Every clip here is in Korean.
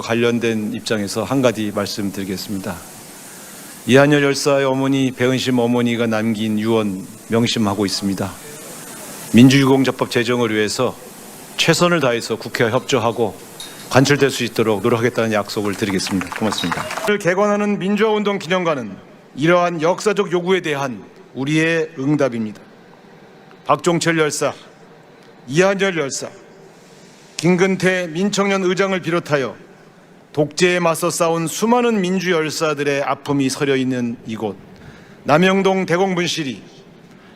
관련된 입장에서 한 가지 말씀드리겠습니다. 이한열 열사의 어머니 배은심 어머니가 남긴 유언 명심하고 있습니다. 민주유공자법 제정을 위해서 최선을 다해서 국회와 협조하고 관철될 수 있도록 노력하겠다는 약속을 드리겠습니다. 고맙습니다. 오늘 개관하는 민주화운동 기념관은 이러한 역사적 요구에 대한 우리의 응답입니다. 박종철 열사, 이한열 열사, 김근태 민청년 의장을 비롯하여 독재에 맞서 싸운 수많은 민주 열사들의 아픔이 서려 있는 이곳 남영동 대공분실이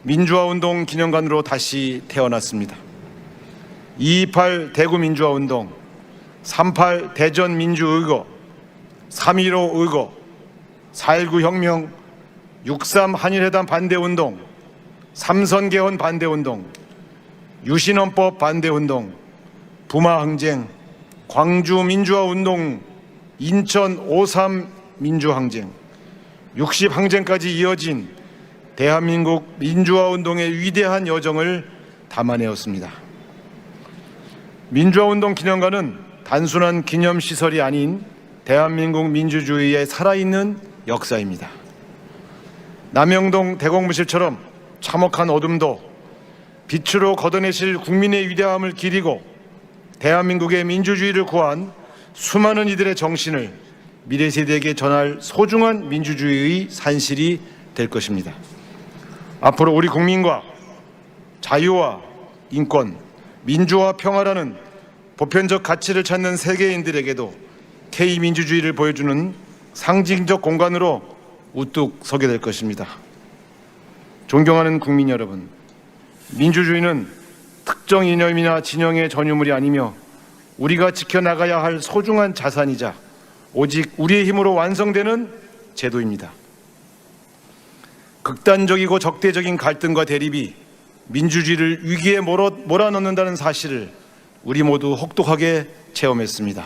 민주화운동 기념관으로 다시 태어났습니다. 228 대구민주화운동, 38 대전민주의거, 3.15 의거, 4.19 혁명, 63 한일회담 반대운동, 삼선개헌 반대운동, 유신헌법 반대운동, 부마항쟁, 광주 민주화운동, 인천 5.3 민주항쟁, 60 항쟁까지 이어진 대한민국 민주화운동의 위대한 여정을 담아내었습니다. 민주화운동 기념관은 단순한 기념시설이 아닌 대한민국 민주주의의 살아있는 역사입니다. 남영동 대공무실처럼 참혹한 어둠도 빛으로 걷어내실 국민의 위대함을 기리고 대한민국의 민주주의를 구한 수많은 이들의 정신을 미래 세대에게 전할 소중한 민주주의의 산실이 될 것입니다. 앞으로 우리 국민과 자유와 인권, 민주와 평화라는 보편적 가치를 찾는 세계인들에게도 K 민주주의를 보여주는 상징적 공간으로 우뚝 서게 될 것입니다. 존경하는 국민 여러분, 민주주의는 특정 이념이나 진영의 전유물이 아니며 우리가 지켜나가야 할 소중한 자산이자 오직 우리의 힘으로 완성되는 제도입니다. 극단적이고 적대적인 갈등과 대립이 민주주의를 위기에 몰아, 몰아넣는다는 사실을 우리 모두 혹독하게 체험했습니다.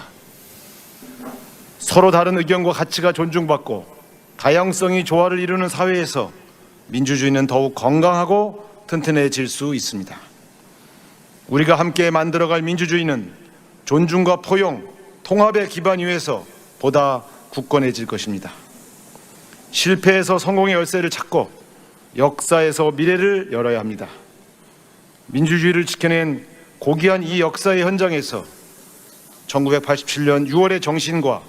서로 다른 의견과 가치가 존중받고 다양성이 조화를 이루는 사회에서 민주주의는 더욱 건강하고 튼튼해질 수 있습니다. 우리가 함께 만들어갈 민주주의는 존중과 포용, 통합의 기반 위에서 보다 굳건해질 것입니다. 실패에서 성공의 열쇠를 찾고 역사에서 미래를 열어야 합니다. 민주주의를 지켜낸 고귀한 이 역사의 현장에서 1987년 6월의 정신과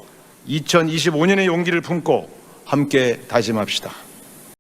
2025년의 용기를 품고 함께 다짐합시다.